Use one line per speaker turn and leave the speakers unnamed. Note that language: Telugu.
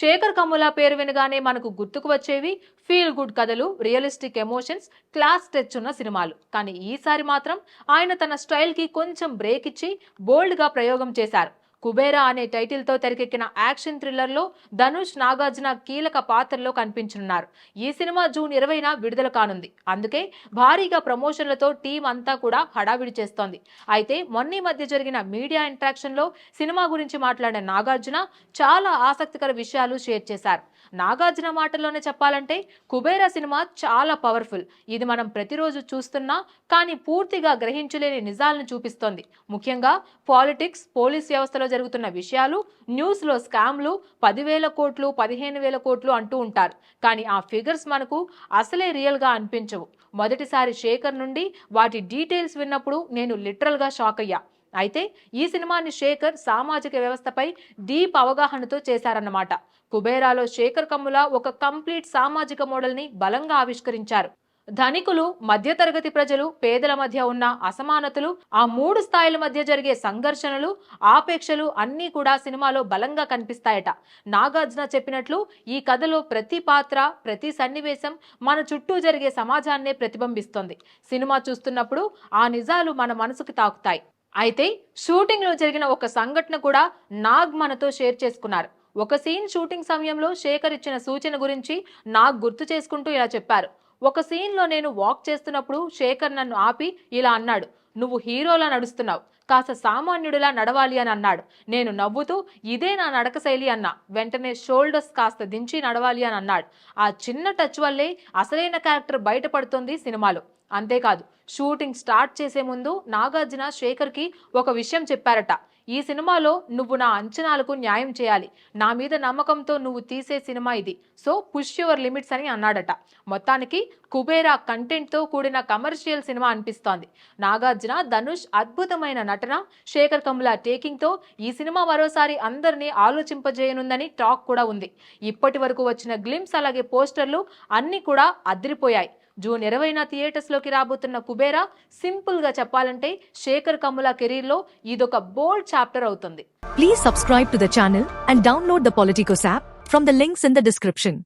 శేఖర్ కమ్ముల పేరు వినగానే మనకు గుర్తుకు వచ్చేవి ఫీల్ గుడ్ కథలు రియలిస్టిక్ ఎమోషన్స్ క్లాస్ టచ్ ఉన్న సినిమాలు. కానీ ఈసారి మాత్రం ఆయన తన స్టైల్కి కొంచెం బ్రేక్ ఇచ్చి బోల్డ్గా ప్రయోగం చేశారు. కుబేరా అనే టైటిల్తో తెరకెక్కిన యాక్షన్ థ్రిల్లర్లో ధనుష్ నాగార్జున కీలక పాత్రలో కనిపించనున్నారు. ఈ సినిమా జూన్ ఇరవైన విడుదల కానుంది. అందుకే భారీగా ప్రమోషన్లతో టీం అంతా కూడా హడావిడి చేస్తోంది. అయితే మొన్న మధ్య జరిగిన మీడియా ఇంటరాక్షన్లో సినిమా గురించి మాట్లాడిన నాగార్జున చాలా ఆసక్తికర విషయాలు షేర్ చేశారు. నాగార్జున మాటల్లోనే చెప్పాలంటే కుబేర సినిమా చాలా పవర్ఫుల్. ఇది మనం ప్రతిరోజు చూస్తున్నా కానీ పూర్తిగా గ్రహించలేని నిజాలను చూపిస్తోంది. ముఖ్యంగా పాలిటిక్స్ పోలీస్ వ్యవస్థలో జరుగుతున్న విషయాలు న్యూస్లో స్కామ్లు పదివేల కోట్లు పదిహేను వేల కోట్లు అంటూ ఉంటారు. కానీ ఆ ఫిగర్స్ మనకు అసలే రియల్గా అనిపించవు. మొదటిసారి శేఖర్ నుండి వాటి డీటెయిల్స్ విన్నప్పుడు నేను లిటరల్గా షాక్ అయ్యా అయితే ఈ సినిమాని శేఖర్ సామాజిక వ్యవస్థపై డీప్ అవగాహనతో చేశారన్నమాట. కుబేరాలో శేఖర్ కమ్ముల ఒక కంప్లీట్ సామాజిక మోడల్ని బలంగా ఆవిష్కరించారు. ధనికులు మధ్యతరగతి ప్రజలు పేదల మధ్య ఉన్న అసమానతలు ఆ మూడు స్థాయిల మధ్య జరిగే సంఘర్షణలు ఆపేక్షలు అన్నీ కూడా సినిమాలో బలంగా కనిపిస్తాయట. నాగార్జున చెప్పినట్లు ఈ కథలో ప్రతి పాత్ర ప్రతి సన్నివేశం మన చుట్టూ జరిగే సమాజాన్నే ప్రతిబింబిస్తుంది. సినిమా చూస్తున్నప్పుడు ఆ నిజాలు మన మనసుకు తాకుతాయి. అయితే షూటింగ్లో జరిగిన ఒక సంఘటన కూడా నాగ్ మనతో షేర్ చేసుకున్నారు. ఒక సీన్ షూటింగ్ సమయంలో శేఖర్ ఇచ్చిన సూచన గురించి నాగ్ గుర్తు చేసుకుంటూ ఇలా చెప్పారు. ఒక సీన్లో నేను వాక్ చేస్తున్నప్పుడు శేఖర్ నన్ను ఆపి ఇలా అన్నాడు. నువ్వు హీరోలా నడుస్తున్నావు. కాస్త సామాన్యుడిలా నడవాలి అని అన్నాడు. నేను నవ్వుతూ ఇదే నా నడక శైలి అన్నా. వెంటనే షోల్డర్స్ కాస్త దించి నడవాలి అని అన్నాడు. ఆ చిన్న టచ్ వల్లే అసలైన క్యారెక్టర్ బయటపడుతుంది సినిమాలో. అంతేకాదు షూటింగ్ స్టార్ట్ చేసే ముందు నాగార్జున శేఖర్కి ఒక విషయం చెప్పారట. ఈ సినిమాలో నువ్వు నా అంచనాలకు న్యాయం చేయాలి. నా మీద నమ్మకంతో నువ్వు తీసే సినిమా ఇది. సో పుష్ యువర్ లిమిట్స్ అని అన్నాడట. మొత్తానికి కుబేరా కంటెంట్తో కూడిన కమర్షియల్ సినిమా అనిపిస్తోంది. నాగార్జున ధనుష్ అద్భుతమైన నటన శేఖర్ కమ్ముల టేకింగ్తో ఈ సినిమా మరోసారి అందరినీ ఆలోచింపజేయనుందని టాక్ కూడా ఉంది. ఇప్పటి వరకు వచ్చిన గ్లిమ్స్ అలాగే పోస్టర్లు అన్నీ కూడా అదిరిపోయాయి. జూన్ ఇరవైన థియేటర్స్లోకి రాబోతున్న కుబేరా సింపుల్గా చెప్పాలంటే శేఖర్ కమ్ముల కెరీర్లో ఇదొక బోల్డ్ చాప్టర్ అవుతుంది.
Please subscribe to the channel and download the Politicos app from the links in the description